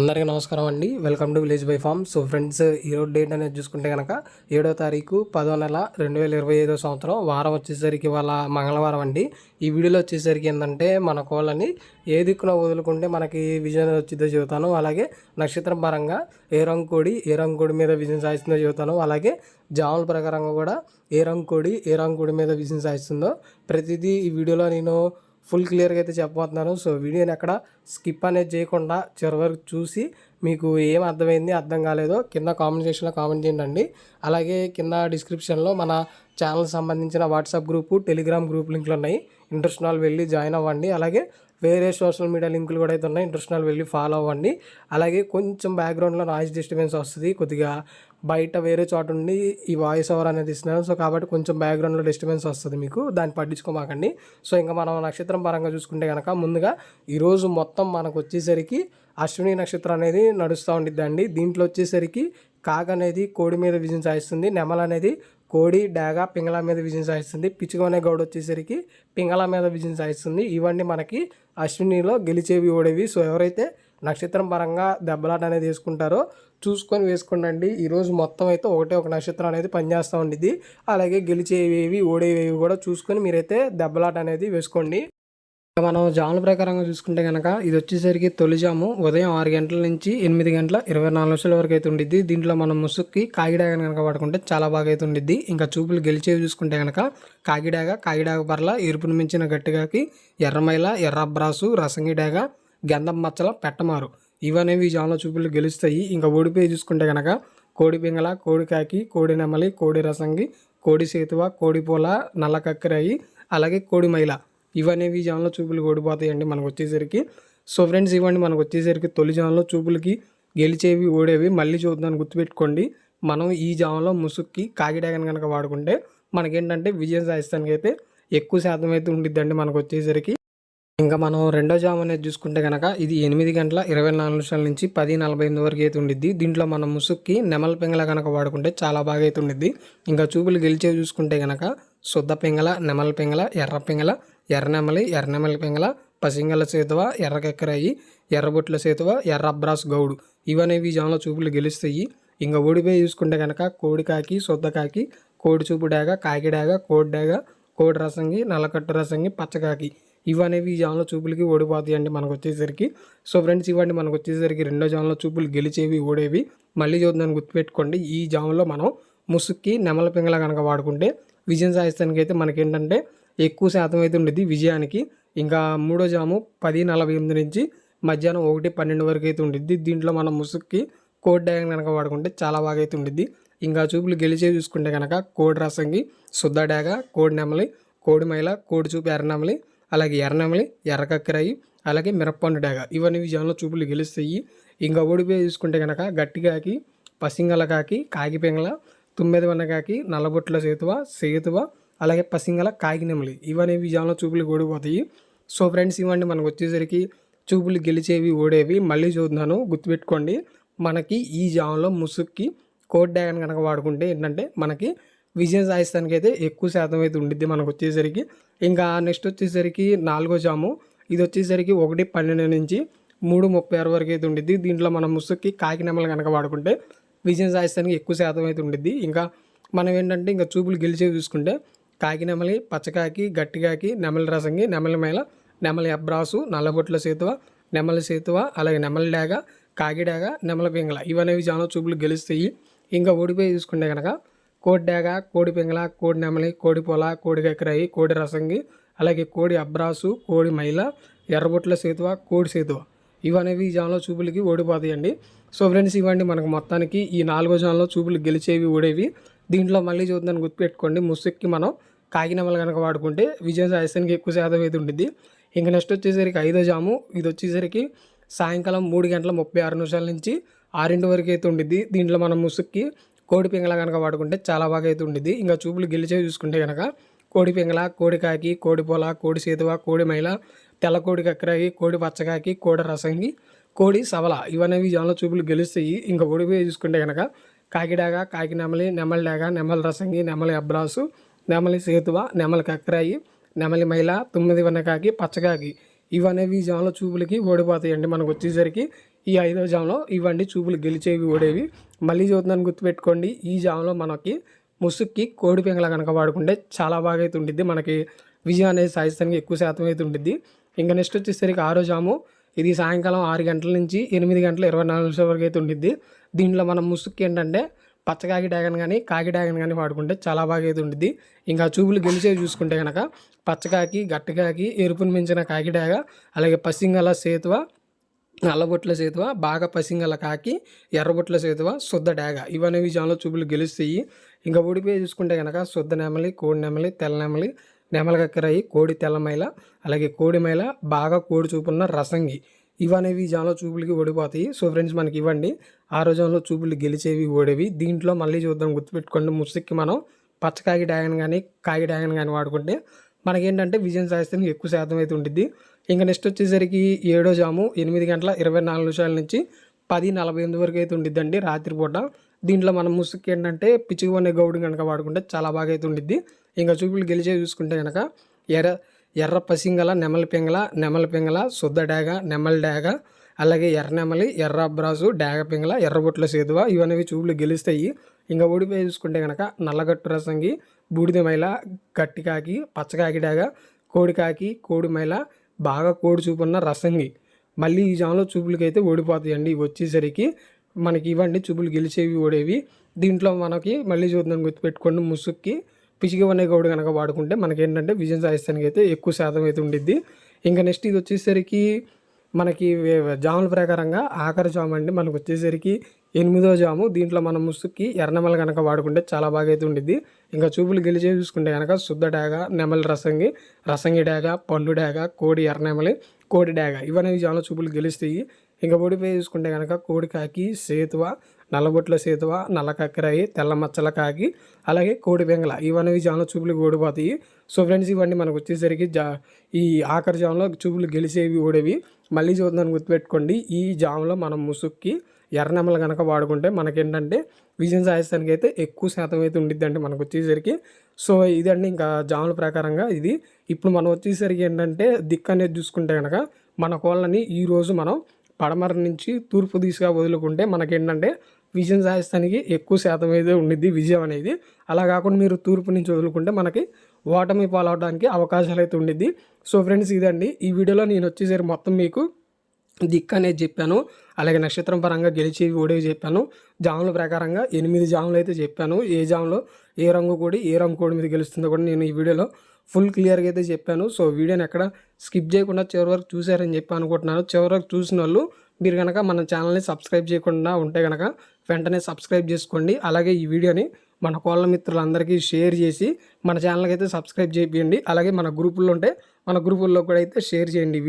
అందరికీ నమస్కారం అండి. Welcome to village by farm so friends ఈరోజు డేట్ అనేది చూసుకుంటే కనుక ఏడో తారీఖు పదో నెల రెండు వేల ఇరవై ఐదో సంవత్సరం. వారం వచ్చేసరికి వాళ్ళ మంగళవారం అండి. ఈ వీడియోలో వచ్చేసరికి ఏంటంటే మన కోళ్ళని ఏ దిక్కున వదులుకుంటే మనకి విజయం వచ్చిందో చెబుతాను. అలాగే నక్షత్రం పరంగా ఏ రంగు కోడి ఏ రంగు కోడి మీద విజయం సాధిస్తుందో చెబుతాను. అలాగే జాముల ప్రకారంగా కూడా ఏ రంగు కోడి ఏ రంగు కోడి మీద విజయం సాధిస్తుందో ప్రతిదీ ఈ వీడియోలో నేను ఫుల్ క్లియర్గా అయితే చెప్పబోతున్నాను. సో వీడియోని ఎక్కడ స్కిప్ అనేది చేయకుండా చివరి వరకు చూసి మీకు ఏం అర్థమైంది అర్థం కాలేదో కింద కామెంట్ సెక్షన్లో కామెంట్ చేయండి. అలాగే కింద డిస్క్రిప్షన్లో మన ఛానల్ సంబంధించిన వాట్సాప్ గ్రూపు టెలిగ్రామ్ గ్రూప్ లింకులు ఉన్నాయి. ఇంట్రెస్ట్ వాళ్ళు వెళ్ళి జాయిన్ అవ్వండి. అలాగే వేరే సోషల్ మీడియా లింకులు కూడా అయితే ఉన్నాయి. ఇంట్రెస్ట్ వెళ్ళి ఫాలో అవ్వండి. అలాగే కొంచెం బ్యాక్గ్రౌండ్లో నాయిస్ డిస్టర్బెన్స్ వస్తుంది. కొద్దిగా బయట వేరే చోట ఉండి ఈ వాయిస్ ఓవర్ అనేది ఇస్తున్నాను సో కాబట్టి కొంచెం బ్యాక్గ్రౌండ్లో డిస్టర్బెన్స్ వస్తుంది మీకు. దాన్ని పట్టించుకోమాకండి. సో ఇంకా మనం నక్షత్రం పరంగా చూసుకుంటే కనుక ముందుగా ఈరోజు మొత్తం మనకు వచ్చేసరికి అశ్విని నక్షత్రం అనేది నడుస్తూ ఉండిద్దండి. దీంట్లో వచ్చేసరికి కాక అనేది కోడి మీద విజయం సాధిస్తుంది. నెమల అనేది కోడి డాగ పింగళ మీద విజయం సాధిస్తుంది. పిచ్చుకనే గౌడ్ వచ్చేసరికి పింగళ మీద విజయం సాధిస్తుంది. ఇవన్నీ మనకి అశ్వినిలో గెలిచేవి ఓడేవి. సో ఎవరైతే నక్షత్రం పరంగా దెబ్బలాట అనేది వేసుకుంటారో చూసుకొని వేసుకోండి ఈరోజు మొత్తం అయితే ఒకటే ఒక నక్షత్రం అనేది పనిచేస్తూ ఉండిద్ది. అలాగే గెలిచేవి ఓడేవి కూడా చూసుకొని మీరైతే దెబ్బలాట అనేది వేసుకోండి. మనం జాముల ప్రకారంగా చూసుకుంటే కనుక ఇది వచ్చేసరికి తొలిజాము ఉదయం ఆరు గంటల నుంచి ఎనిమిది గంటల ఇరవై నాలుగు నిమిషాల వరకు అయితే ఉండిద్ది. దీంట్లో మనం ముసుక్కి కాగిడాగ కనుక పడుకుంటే చాలా బాగా అయితే ఉండిద్ది. ఇంకా చూపులు గెలిచేవి చూసుకుంటే కనుక కాగిడాగ కాగిడాగ పర్ల ఎరుపును మించిన గట్టిగాకి ఎర్రమైల ఎర్రబ్రాసు రసంగిడాగ గంధం మచ్చల పెట్టమారు. ఇవనేవి ఈ చూపులు గెలుస్తాయి. ఇంకా ఓడిపోయి చూసుకుంటే కనుక కోడి పింగళ కోడి కాకి కోడి నెమలి కోడి రసంగి కోడి సేతువ కోడి పూల నల్ల కక్కరాయి అలాగే కోడి మైల. ఇవనేవి జాన్లో చూపులు ఓడిపోతాయండి మనకు వచ్చేసరికి. సో ఫ్రెండ్స్ ఇవ్వండి మనకు వచ్చేసరికి తొలి జాన్లో చూపులకి గెలిచేవి ఓడేవి మళ్ళీ చూద్దాం. గుర్తుపెట్టుకోండి మనం ఈ జామలో ముసుక్కి కాకిడాగన్ కనుక వాడుకుంటే మనకేంటంటే విజయం సాధిస్తానికి అయితే ఎక్కువ శాతం అయితే ఉండిద్దండి మనకు వచ్చేసరికి. ఇంకా మనం రెండో జామ్ అనేది చూసుకుంటే కనుక ఇది ఎనిమిది గంటల ఇరవై నాలుగు నిమిషాల నుంచి పది నలభై ఎనిమిది వరకు అయితే ఉండిద్ది. దీంట్లో మనం ముసుక్కి నెమల పింగళ కనుక వాడుకుంటే చాలా బాగా అయితే ఉండిద్ది. ఇంకా చూపులు గెలిచేవి చూసుకుంటే కనుక శుద్ధ పింగళ నెమల పింగళ ఎర్ర పింగళ ఎర్రనెమలి ఎర్రనెమలి పింగళ పసింగల సేతువ ఎర్రకెక్కరాయి ఎర్రబొట్ల సేతువ ఎర్ర అబ్రాస్ గౌడు. ఇవనేవి జామ్లో చూపులు గెలుస్తాయి. ఇంకా ఓడిపోయి చూసుకుంటే కనుక కోడికాకి శుద్ధకాకి కోడి చూపు డాగ కాకి డాగ కోడి డాగ కోడి రసంగి నల్లకట్టు రసంగి పచ్చకాకి ఇవనేవి ఈ జాన్లో చూపులకి ఓడిపోతాయి అండి మనకు వచ్చేసరికి సో ఫ్రెండ్స్ ఇవన్నీ మనకు వచ్చేసరికి రెండో జాన్లో చూపులు గెలిచేవి ఓడేవి. మళ్ళీ చూద్దాన్ని గుర్తుపెట్టుకోండి. ఈ జాన్లో మనం ముసుక్కి నెమల పింగళ కనుక వాడుకుంటే విజయం సాధిస్తానికి అయితే మనకేంటంటే ఎక్కువ శాతం అయితే ఉండేది విజయానికి. ఇంకా మూడో జాము పది నలభై ఎనిమిది నుంచి మధ్యాహ్నం ఒకటి పన్నెండు వరకు అయితే ఉండిద్ది దీంట్లో మనం ముసుక్కి కోడ్ డ్యాగన్ కనుక వాడుకుంటే చాలా బాగా అయితే ఉండిద్ది ఇంకా చూపులు గెలిచే చూసుకుంటే కనుక కోడి రసంగి శుద్ధ డాగ కోడి నెమలి కోడి మైల కోడి చూపు ఎర్రనెమలి అలాగే ఎర్రనమలి ఎర్రకక్కరాయి అలాగే మిరప్పండు డేగ. ఇవన్నీ విజయంలో చూపులు గెలుస్తాయి. ఇంకా ఓడిపోయి చూసుకుంటే కనుక గట్టిగాకి పసింగల కాకి కాగిపెంగల తుమ్మెది వన్నకాకి నల్లబొట్ల సేతువ సేతువ అలాగే పసింగల కాకినెమలి ఇవన్నీ విజయంలో చూపులు ఓడిపోతాయి సో ఫ్రెండ్స్ ఇవ్వండి. మనకు వచ్చేసరికి చూపులు గెలిచేవి ఓడేవి మళ్ళీ చూద్దాను. గుర్తుపెట్టుకోండి. మనకి ఈ జామ్లో ముసుక్కి కోడ్ డ్యాగన్ కనుక వాడుకుంటే ఏంటంటే మనకి విజయం సాధిస్తానికి అయితే ఎక్కువ శాతం అయితే ఉండిద్ది మనకు వచ్చేసరికి. ఇంకా నెక్స్ట్ వచ్చేసరికి నాలుగో జాము. ఇది వచ్చేసరికి ఒకటి పన్నెండు నుంచి మూడు ముప్పై ఆరు వరకు అయితే ఉండిద్ది. దీంట్లో మనం ముసుక్కి కాకినెమలు కనుక వాడుకుంటే విజయం సాధిస్తానికి ఎక్కువ శాతం అయితే ఉండిద్ది. ఇంకా మనం ఏంటంటే ఇంకా చూపులు గెలిచేవి చూసుకుంటే కాకి నెమలి పచ్చకాకి గట్టికాకి నెమలి రసంగి నెమలి మేళ నెమలి అబ్రాసు నల్లబొట్ల సేతువ నెమలి సేతువ అలాగే నెమలి డాగ కాకిడాగ నెమల పింగళ ఇవనేవి చాలా చూపులు గెలుస్తాయి. ఇంకా ఓడిపోయి చూసుకుంటే కనుక కోడి డేగ కోడి పింగళ కోడి నెమలి కోడి పొల కోడి కక్కరాయి కోడి రసంగి అలాగే కోడి అబ్రాసు కోడి మైల ఎర్రబొట్ల సేతువ కోడి సేతువ. ఇవనేవి జాన్లో చూపులకి ఓడిపోతాయండి. సో ఫ్రెండ్స్ ఇవ్వండి మనకు మొత్తానికి ఈ నాలుగో జాన్లో చూపులు గెలిచేవి ఓడేవి దీంట్లో మళ్ళీ చూద్దాన్ని గుర్తుపెట్టుకోండి. ముసుక్కి మనం కాకినెమలు కనుక వాడుకుంటే విజయం సాధిస్తానికి ఎక్కువ శాతం అయితే ఉంటుంది ఇంకా నెక్స్ట్ వచ్చేసరికి ఐదో జాము. ఇది వచ్చేసరికి సాయంకాలం మూడు గంటల ముప్పై ఆరు నిమిషాల నుంచి ఆరింటి వరకు అయితే ఉండిద్ది. దీంట్లో మనం ముసుక్కి కోడి పింగళ కనుక వాడుకుంటే చాలా బాగా అయితే ఉండిద్ది. ఇంకా చూపులు గెలిచే చూసుకుంటే కనుక కోడి పింగళ కోడి కాకి కోడి పొల కోడి సేతువ కోడి మైల తెల్ల కోడి కక్కరాయి కోడి పచ్చకాకి కోడి రసంగి కోడి సవల ఇవనేవి జనంలో చూపులు గెలుస్తాయి. ఇంకా ఓడిపోయి చూసుకుంటే కనుక కాకిడాగ కాకి నెమలి నెమలి డాగ నెమలి రసంగి నెమలి అబ్రాసు నెమలి సేతువ నెమలి కక్కరాయి నెమలి మైల తొమ్మిది వన్నకాకి పచ్చకాకి ఇవనేవి జనంలో చూపులకి ఓడిపోతాయండి. మనకు వచ్చేసరికి ఈ ఐదో జామ్లో ఇవన్నీ చూపులు గెలిచేవి ఓడేవి. మళ్ళీ చూద్దాన్ని గుర్తుపెట్టుకోండి ఈ జామ్లో మనకి ముసుక్కి కోడి పెంగల కనుక వాడుకుంటే చాలా బాగా అయితే ఉండిద్ది. మనకి విజయం అనేది సాధిస్తానికి ఎక్కువ శాతం అయితే ఉండిద్ది. ఇంకా నెక్స్ట్ వచ్చేసరికి ఆరో జాము. ఇది సాయంకాలం ఆరు గంటల నుంచి ఎనిమిది గంటల ఇరవై నాలుగు నిమిషాల వరకు అయితే ఉండిద్ది. దీంట్లో మనం ముసుక్కి ఏంటంటే పచ్చకాకి డ్యాగన్ కానీ కాకి డ్యాగన్ కానీ వాడుకుంటే చాలా బాగా అయితే ఉండిద్ది. ఇంకా చూపులు గెలిచేవి చూసుకుంటే కనుక పచ్చకాకి గట్టకాకి ఎరుపుని మించిన కాకి డాగ అలాగే పసింగల సేతువ నల్లబొట్ల సేతువ బాగా పసింగల కాకి ఎర్రబొట్ల సేతువ శుద్ధ డాగ. ఇవన్నీ విజయంలో చూపులు గెలుస్తాయి. ఇంకా ఓడిపోయి చూసుకుంటే కనుక శుద్ధ నెమలి కోడి నెమలి తెల్ల నెమలి నెమల కక్కరాయి కోడి తెల్లమైల అలాగే కోడి మైల బాగా కోడి చూపున్న రసంగి. ఇవనేవి ఈ జాన్లో చూపులకి ఓడిపోతాయి. సో ఫ్రెండ్స్ మనకి ఇవ్వండి. ఆ రోజంలో చూపులు గెలిచేవి ఓడేవి. దీంట్లో మళ్ళీ చూద్దాం. గుర్తుపెట్టుకోండి ముసుక్కి మనం పచ్చకాకి డ్యాగన్ కానీ కాగి డ్యాగన్ కానీ వాడుకుంటే మనకేంటంటే విజయం సాధిస్తానికి ఎక్కువ శాతం అయితే ఉంటుంది ఇంకా నెక్స్ట్ వచ్చేసరికి ఏడో జాము ఎనిమిది గంటల ఇరవై నాలుగు నిమిషాల నుంచి పది నలభై ఎనిమిది వరకు అయితే ఉండిద్దండి రాత్రిపూట. దీంట్లో మనం ముసుగు ఏంటంటే పిచ్చుకునే గౌడు కనుక వాడుకుంటే చాలా బాగా అయితే ఉండిద్ది. ఇంకా చూపులు గెలిచే చూసుకుంటే కనుక ఎర్ర ఎర్ర పసింగల నెమలి పింగళ నెమలి పింగళ శుద్ధ డాగ నెమలి డాగ అలాగే ఎర్ర నెమలి ఎర్ర అబ్రాసు డాగ పింగళ ఎర్రబొట్ల సేదువ ఇవన్నీ చూపులు గెలుస్తాయి. ఇంకా ఓడిపోయి చూసుకుంటే కనుక నల్లగట్టు రసంగి బూడిద మైల గట్టికాకి పచ్చకాకి డాగ కోడికాకి కోడి మైల బాగా కోడి చూపున్న రసంగి. మళ్ళీ ఈ జాన్లో చూపులకైతే ఓడిపోతాయండి. ఇవి వచ్చేసరికి మనకి ఇవ్వండి చూపులు గెలిచేవి ఓడేవి. దీంట్లో మనకి మళ్ళీ చూద్దాం గుర్తుపెట్టుకోండి ముసుక్కి పిసిగి అనే గౌడు కనుక వాడుకుంటే మనకి ఏంటంటే విజయం సాధిస్తానికి అయితే ఎక్కువ శాతం అయితే ఉండిద్ది. ఇంకా నెక్స్ట్ ఇది వచ్చేసరికి మనకి జాముల ప్రకారంగా ఆఖరి జాము అండి. మనకు వచ్చేసరికి ఎనిమిదో జాము. దీంట్లో మనం ముసుక్కి ఎర్రనెమలు కనుక వాడుకుంటే చాలా బాగా అయితే ఉండిద్ది. ఇంకా చూపులు గెలిచే చూసుకుంటే కనుక శుద్ధ డాగ నెమలి రసంగి రసంగి డాగ పండు డాగ కోడి ఎర్రనెమలి కోడి డాగ. ఇవన్నీ జాము చూపులు గెలుస్తాయి. ఇంకా ఓడిపోయి చూసుకుంటే కనుక కోడి కాకి సేతువ నల్లబొట్ల సేతువ నల్ల కక్కరాయి తెల్ల మచ్చల కాకి అలాగే కోడి బెంగళ. ఇవన్నీ జాముల చూపులు ఓడిపోతాయి. సో ఫ్రెండ్స్ ఇవన్నీ మనకు వచ్చేసరికి జా ఈ ఆఖరి జాములో చూపులు గెలిచేవి ఓడేవి. మళ్ళీ చూద్దాం గుర్తుపెట్టుకోండి. ఈ జాములో మనం ముసుక్కి ఎర్రనెమలు కనుక వాడుకుంటే మనకేంటంటే విజయం సాధిస్తానికి అయితే ఎక్కువ శాతం అయితే ఉండిద్ది అంటే మనకు వచ్చేసరికి సో ఇదండి ఇంకా జాముల ప్రకారంగా ఇది. ఇప్పుడు మనం వచ్చేసరికి ఏంటంటే దిక్కు అనేది చూసుకుంటే కనుక మన కోళ్ళని ఈరోజు మనం పడమర నుంచి తూర్పు దిశగా వదులుకుంటే మనకేంటంటే విజయం సాధిస్తానికి ఎక్కువ శాతం అయితే ఉండిద్ది విజయం అనేది. అలా కాకుండా మీరు తూర్పు నుంచి వదులుకుంటే మనకి ఓటమి పాలవడానికి అవకాశాలు అయితే ఉండిద్ది. సో ఫ్రెండ్స్ ఇదండి. ఈ వీడియోలో నేను వచ్చేసరికి మొత్తం మీకు దిక్ అనేది చెప్పాను. అలాగే నక్షత్రం పరంగా గెలిచి ఓడేవి చెప్పాను. జాముల ప్రకారంగా ఎనిమిది జాములు అయితే చెప్పాను. ఏ జాములో ఏ రంగు కోడి ఏ రంగు కోడి మీద గెలుస్తుందో కూడా నేను ఈ వీడియోలో ఫుల్ క్లియర్గా అయితే చెప్పాను. సో వీడియోని ఎక్కడ స్కిప్ చేయకుండా చివరి వరకు చూశారని చెప్పి అనుకుంటున్నాను. చివరి వరకు చూసిన వాళ్ళు మీరు కనుక మన ఛానల్ని సబ్స్క్రైబ్ చేయకుండా ఉంటే కనుక వెంటనే సబ్స్క్రైబ్ చేసుకోండి. అలాగే ఈ వీడియోని మన కోళ్ళ మిత్రులందరికీ షేర్ చేసి మన ఛానల్కి అయితే సబ్స్క్రైబ్ చేయండి. అలాగే మన గ్రూపుల్లో ఉంటే మన గ్రూపుల్లో కూడా అయితే షేర్ చేయండి.